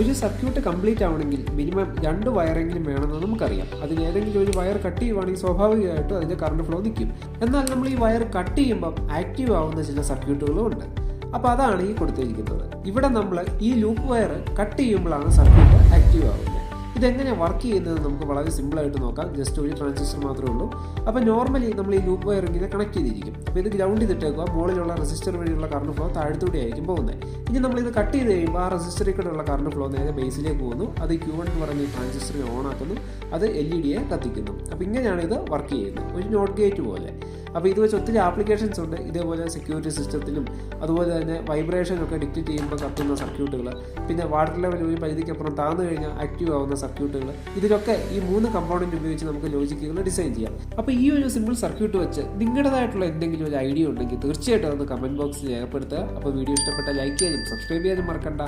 ഒരു circuit complete ആവണമെങ്കിൽ minimum രണ്ട് വയറെങ്കിലും വേണമെന്ന് നമുക്കറിയാം. അതിന് ഏതെങ്കിലും ഒരു വയർ കട്ട് ചെയ്യുവാണെങ്കിൽ സ്വാഭാവികമായിട്ടും അതിന്റെ കറണ്ട് ഫ്ലോ നിൽക്കും. എന്നാൽ നമ്മൾ ഈ വയർ കട്ട് ചെയ്യുമ്പം ആക്റ്റീവ് ആവുന്ന ചില സർക്യൂട്ടുകളും ഉണ്ട്. അപ്പോൾ അതാണ് ഈ കൊടുത്തിരിക്കുന്നത്. ഇവിടെ നമ്മൾ ഈ ലൂപ്പ് വയർ കട്ട് ചെയ്യുമ്പോഴാണ് സർക്യൂട്ട് ആക്റ്റീവ് ആവുന്നത്. ഇതെങ്ങനെ വർക്ക് ചെയ്യുന്നത് നമുക്ക് വളരെ സിമ്പിളായിട്ട് നോക്കാം. ജസ്റ്റ് ഒരു ട്രാൻസിസ്റ്റർ മാത്രമേ ഉള്ളൂ. അപ്പോൾ നോർമലി നമ്മൾ ഈ ലൂപ്പ് വയർ ഇങ്ങനെ കണക്ട് ചെയ്തിരിക്കും. അപ്പോൾ ഇത് ഗ്രൗണ്ട് ചെയ്തിട്ടേക്കുക മുകളിലുള്ള റെസിസ്റ്റർ വഴിയുള്ള കറണ്ട് ഫ്ലോ താഴത്തൂടെ ആയിരിക്കും പോകുന്നത്. ഇനി നമ്മൾ ഇത് കട്ട് ചെയ്ത് കഴിയുമ്പോൾ ആ റെസിസ്റ്ററിൽ കൂടെയുള്ള കറണ്ട് ഫ്ലോ നേരെ ബേസിലേക്ക് പോകുന്നു. അത് ക്യൂ വൺ എന്ന് ഈ ട്രാൻസിസ്റ്ററിനെ ഓൺ ആക്കുന്നു. അത് എൽ ഇ ഡിയെ കത്തിക്കുന്നു. അപ്പോൾ ഇങ്ങനെയാണ് ഇത് വർക്ക് ചെയ്യുന്നത്. ഒരു നോട്ട് ഗേറ്റ് പോലെ. അപ്പോൾ ഇത് വെച്ച് ഒത്തിരി ആപ്ലിക്കേഷൻസ് ഉണ്ട്. ഇതേപോലെ സെക്യൂരിറ്റി സിസ്റ്റത്തിലും അതുപോലെ തന്നെ വൈബ്രേഷൻ ഒക്കെ ഡിക്റ്റേറ്റ് ചെയ്യുമ്പോൾ കത്തുന്ന സർക്യൂട്ടുകൾ പിന്നെ വാട്ടർ ലെവൽ ഒരു പരിധിക്കപ്പുറം താഴ്ന്നു കഴിഞ്ഞാൽ ആക്റ്റീവ് ആവുന്ന സർക്യൂട്ടുകൾ ഇതിലൊക്കെ ഈ മൂന്ന് കമ്പോണന്റ് ഉപയോഗിച്ച് നമുക്ക് ലോജിക്കുകൾ ഡിസൈൻ ചെയ്യാം. അപ്പോൾ ഈ ഒരു സിമ്പിൾ സർക്യൂട്ട് വെച്ച് നിങ്ങളുടേതായിട്ടുള്ള എന്തെങ്കിലും ഒരു ഐഡിയ ഉണ്ടെങ്കിൽ തീർച്ചയായിട്ടും അതൊന്ന് കമന്റ് ബോക്സിൽ രേഖപ്പെടുത്തുക. അപ്പോൾ വീഡിയോ ഇഷ്ടപ്പെട്ട ലൈക്ക് ചെയ്യാനും സബ്സ്ക്രൈബ് ചെയ്യാനും മറക്കണ്ട.